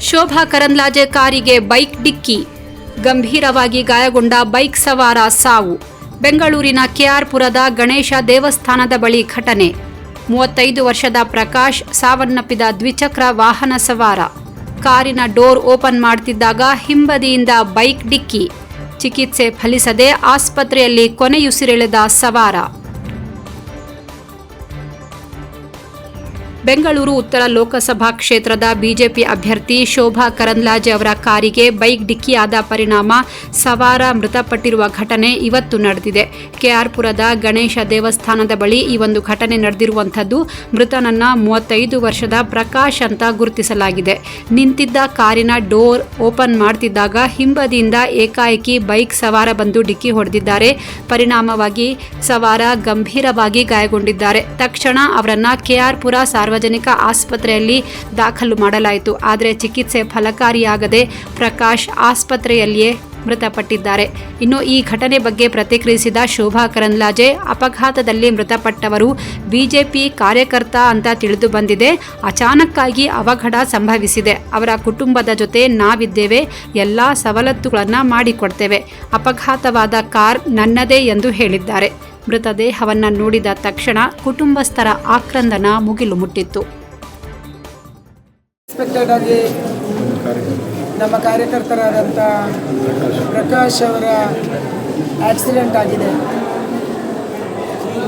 ಶೋಭಾ ಕರಂದ್ಲಾಜೆ ಕಾರಿಗೆ ಬೈಕ್ ಡಿಕ್ಕಿ. ಗಂಭೀರವಾಗಿ ಗಾಯಗೊಂಡ ಬೈಕ್ ಸವಾರ ಸಾವು. ಬೆಂಗಳೂರಿನ ಕೆಆರ್ಪುರದ ಗಣೇಶ ದೇವಸ್ಥಾನದ ಬಳಿ ಘಟನೆ. ಮೂವತ್ತೈದು ವರ್ಷದ ಪ್ರಕಾಶ್ ಸಾವನ್ನಪ್ಪಿದ ದ್ವಿಚಕ್ರ ವಾಹನ ಸವಾರ. ಕಾರಿನ ಡೋರ್ ಓಪನ್ ಮಾಡ್ತಿದ್ದಾಗ ಹಿಂಬದಿಯಿಂದ ಬೈಕ್ ಡಿಕ್ಕಿ. ಚಿಕಿತ್ಸೆ ಫಲಿಸದೆ ಆಸ್ಪತ್ರೆಯಲ್ಲಿ ಕೊನೆಯುಸಿರೆಳೆದ ಸವಾರ. ಬೆಂಗಳೂರು ಉತ್ತರ ಲೋಕಸಭಾ ಕ್ಷೇತ್ರದ ಬಿಜೆಪಿ ಅಭ್ಯರ್ಥಿ ಶೋಭಾ ಕರಂದ್ಲಾಜೆ ಅವರ ಕಾರಿಗೆ ಬೈಕ್ ಡಿಕ್ಕಿಯಾದ ಪರಿಣಾಮ ಸವಾರ ಮೃತಪಟ್ಟಿರುವ ಘಟನೆ ಇವತ್ತು ನಡೆದಿದೆ. ಕೆಆರ್ಪುರದ ಗಣೇಶ ದೇವಸ್ಥಾನದ ಬಳಿ ಈ ಒಂದು ಘಟನೆ ನಡೆದಿರುವಂಥದ್ದು ಮೃತನನ್ನ ಮೂವತ್ತೈದು ವರ್ಷದ ಪ್ರಕಾಶ್ ಅಂತ ಗುರುತಿಸಲಾಗಿದೆ. ನಿಂತಿದ್ದ ಕಾರಿನ ಡೋರ್ ಓಪನ್ ಮಾಡ್ತಿದ್ದಾಗ ಹಿಂಬದಿಯಿಂದ ಏಕಾಏಕಿ ಬೈಕ್ ಸವಾರ ಬಂದು ಡಿಕ್ಕಿ ಹೊಡೆದಿದ್ದಾರೆ. ಪರಿಣಾಮವಾಗಿ ಸವಾರ ಗಂಭೀರವಾಗಿ ಗಾಯಗೊಂಡಿದ್ದಾರೆ. ತಕ್ಷಣ ಅವರನ್ನ ಕೆಆರ್ಪುರ ಸಾರ್ವಜನಿಕ ಆಸ್ಪತ್ರೆಯಲ್ಲಿ ದಾಖಲು ಮಾಡಲಾಯಿತು. ಆದರೆ ಚಿಕಿತ್ಸೆ ಫಲಕಾರಿಯಾಗದೆ ಪ್ರಕಾಶ್ ಆಸ್ಪತ್ರೆಯಲ್ಲಿಯೇ ಮೃತಪಟ್ಟಿದ್ದಾರೆ. ಇನ್ನು ಈ ಘಟನೆ ಬಗ್ಗೆ ಪ್ರತಿಕ್ರಿಯಿಸಿದ ಶೋಭಾ ಕರಂದ್ಲಾಜೆ, ಅಪಘಾತದಲ್ಲಿ ಮೃತಪಟ್ಟವರು ಬಿಜೆಪಿ ಕಾರ್ಯಕರ್ತ ಅಂತ ತಿಳಿದು ಬಂದಿದೆ. ಅಚಾನಕ್ಕಾಗಿ ಅವಘಡ ಸಂಭವಿಸಿದೆ. ಅವರ ಕುಟುಂಬದ ಜೊತೆ ನಾವಿದ್ದೇವೆ. ಎಲ್ಲ ಸವಲತ್ತುಗಳನ್ನು ಮಾಡಿಕೊಡ್ತೇವೆ. ಅಪಘಾತವಾದ ಕಾರ್ ನನ್ನದೇ ಎಂದು ಹೇಳಿದ್ದಾರೆ. ಮೃತದೇಹವನ್ನು ನೋಡಿದ ತಕ್ಷಣ ಕುಟುಂಬಸ್ಥರ ಆಕ್ರಂದನ ಮುಗಿಲು ಮುಟ್ಟಿತ್ತು. ನಮ್ಮ ಕಾರ್ಯಕರ್ತರಾದಂಥ ಪ್ರಕಾಶ್ ಅವರ ಆಕ್ಸಿಡೆಂಟ್ ಆಗಿದೆ.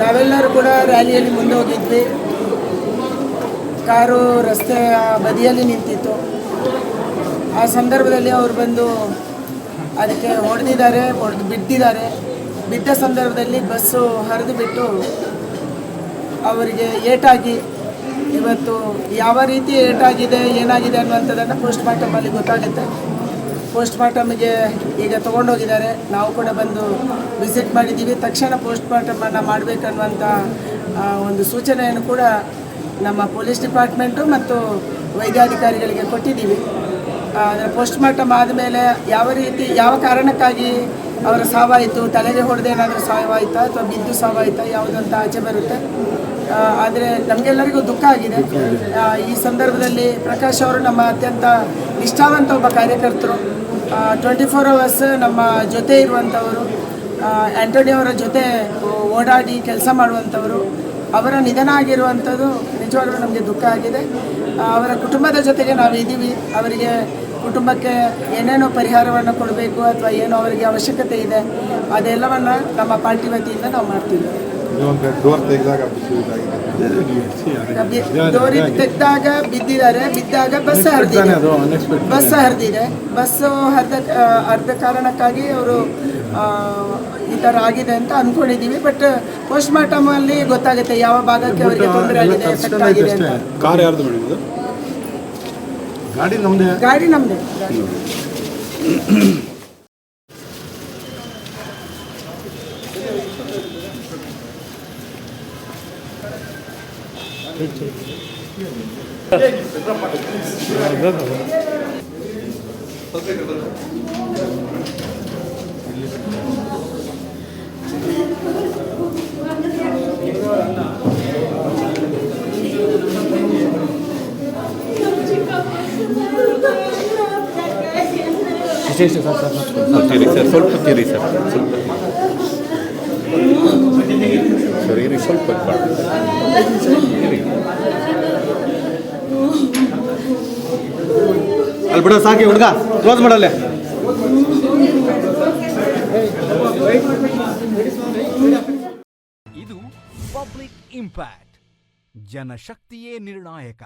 ನಾವೆಲ್ಲರೂ ಕೂಡ ರ್ಯಾಲಿಯಲ್ಲಿ ಮುಂದೆ ಹೋಗಿದ್ವಿ ಕಾರು ರಸ್ತೆಯ ಬದಿಯಲ್ಲಿ ನಿಂತಿತ್ತು. ಆ ಸಂದರ್ಭದಲ್ಲಿ ಅವರು ಬಂದು ಅದಕ್ಕೆ ಹೊಡೆದಿದ್ದಾರೆ, ಹೊಡೆದು ಬಿದ್ದಿದ್ದಾರೆ ಬಿದ್ದ ಸಂದರ್ಭದಲ್ಲಿ ಬಸ್ಸು ಹರಿದು ಬಿಟ್ಟು ಅವರಿಗೆ ಏಟಾಗಿ ಇವತ್ತು ಯಾವ ರೀತಿ ಏಟಾಗಿದೆ, ಏನಾಗಿದೆ ಅನ್ನುವಂಥದ್ದನ್ನು ಪೋಸ್ಟ್ ಮಾರ್ಟಮಲ್ಲಿ ಗೊತ್ತಾಗುತ್ತೆ. ಪೋಸ್ಟ್ ಮಾರ್ಟಮ್ಗೆ ಈಗ ತೊಗೊಂಡೋಗಿದ್ದಾರೆ. ನಾವು ಕೂಡ ಬಂದು ವಿಸಿಟ್ ಮಾಡಿದ್ದೀವಿ. ತಕ್ಷಣ ಪೋಸ್ಟ್ ಮಾರ್ಟಮನ್ನು ಮಾಡಬೇಕನ್ನುವಂಥ ಒಂದು ಸೂಚನೆಯನ್ನು ಕೂಡ ನಮ್ಮ ಪೊಲೀಸ್ ಡಿಪಾರ್ಟ್ಮೆಂಟು ಮತ್ತು ವೈದ್ಯಾಧಿಕಾರಿಗಳಿಗೆ ಕೊಟ್ಟಿದ್ದೀವಿ. ಅದರ ಪೋಸ್ಟ್ ಮಾರ್ಟಮ್ ಆದಮೇಲೆ ಯಾವ ರೀತಿ, ಯಾವ ಕಾರಣಕ್ಕಾಗಿ ಅವರ ಸಾವಾಯಿತು, ತಲೆಗೆ ಹೊಡೆದೇನಾದರೂ ಸಾವಾಯಿತಾ ಅಥವಾ ಬಿದ್ದು ಸಾವಾಯಿತಾ ಯಾವುದಂತ ಆಚೆ ಬರುತ್ತೆ? ಆದರೆ ನಮಗೆಲ್ಲರಿಗೂ ದುಃಖ ಆಗಿದೆ. ಈ ಸಂದರ್ಭದಲ್ಲಿ ಪ್ರಕಾಶ್ ಅವರು ನಮ್ಮ ಅತ್ಯಂತ ನಿಷ್ಠಾವಂತ ಒಬ್ಬ ಕಾರ್ಯಕರ್ತರು. ಟ್ವೆಂಟಿ ಫೋರ್ ಅವರ್ಸ್ ನಮ್ಮ ಜೊತೆ ಇರುವಂಥವರು ಆ್ಯಂಟೋನಿ ಅವರ ಜೊತೆ ಓಡಾಡಿ ಕೆಲಸ ಮಾಡುವಂಥವರು ಅವರ ನಿಧನ ಆಗಿರುವಂಥದ್ದು ನಿಜವಾಗ್ಲೂ ನಮಗೆ ದುಃಖ ಆಗಿದೆ. ಅವರ ಕುಟುಂಬದ ಜೊತೆಗೆ ನಾವು ಇದ್ದೀವಿ. ಅವರಿಗೆ ಕುಟುಂಬಕ್ಕೆ ಏನೇನೋ ಪರಿಹಾರವನ್ನು ಕೊಡಬೇಕು ಅಥವಾ ಏನು ಅವರಿಗೆ ಅವಶ್ಯಕತೆ ಇದೆ ಅದೆಲ್ಲವನ್ನು ನಮ್ಮ ಪಾರ್ಟಿ ವತಿಯಿಂದ ನಾವು ಮಾಡ್ತೀವಿ. ಡೋರ್ ತೆಗೆದಾಗ ಬಿದ್ದಿದ್ದಾರೆ ಬಿದ್ದಾಗ ಬಸ್ ಹರಿದಿದೆ. ಬಸ್ ಹರಿದಿದೆ. ಬಸ್ಸು ಹರಿದ ಅರ್ಧ ಕಾರಣಕ್ಕಾಗಿ ಅವರು ಈ ಥರ ಆಗಿದೆ ಅಂತ ಅಂದ್ಕೊಂಡಿದ್ದೀವಿ ಬಟ್ ಪೋಸ್ಟ್ ಮಾರ್ಟಮ್ ಅಲ್ಲಿ ಗೊತ್ತಾಗುತ್ತೆ ಯಾವ ಭಾಗಕ್ಕೆ ಅವರಿಗೆ ತೊಂದರೆ ಆಗಿದೆ ಎಫೆಕ್ಟ್ ಆಗಿದೆ ಅಂತ. ಕಾರ್ ಯಾರ್ದು ಮೇಡಮ್ ಇದು ಗಾಡಿ ಗಾಡಿ ನಮ್ಮದೇ ಸ್ವಲ್ಪ ಇರಿ ಸರ್ ಸ್ವಲ್ಪ ಇರಿ ಸರ್ ಸ್ವಲ್ಪ ಸರ್ ಇರಿ ಸ್ವಲ್ಪ ಅಲ್ಲಿ ಬಿಡೋ ಸಾಕಿ ಹುಡುಗ. ಕ್ಲೋಸ್ ಮಾಡಲ್ಲೇ. ಇದು ಪಬ್ಲಿಕ್ ಇಂಪ್ಯಾಕ್ಟ್. ಜನಶಕ್ತಿಯೇ ನಿರ್ಣಾಯಕ.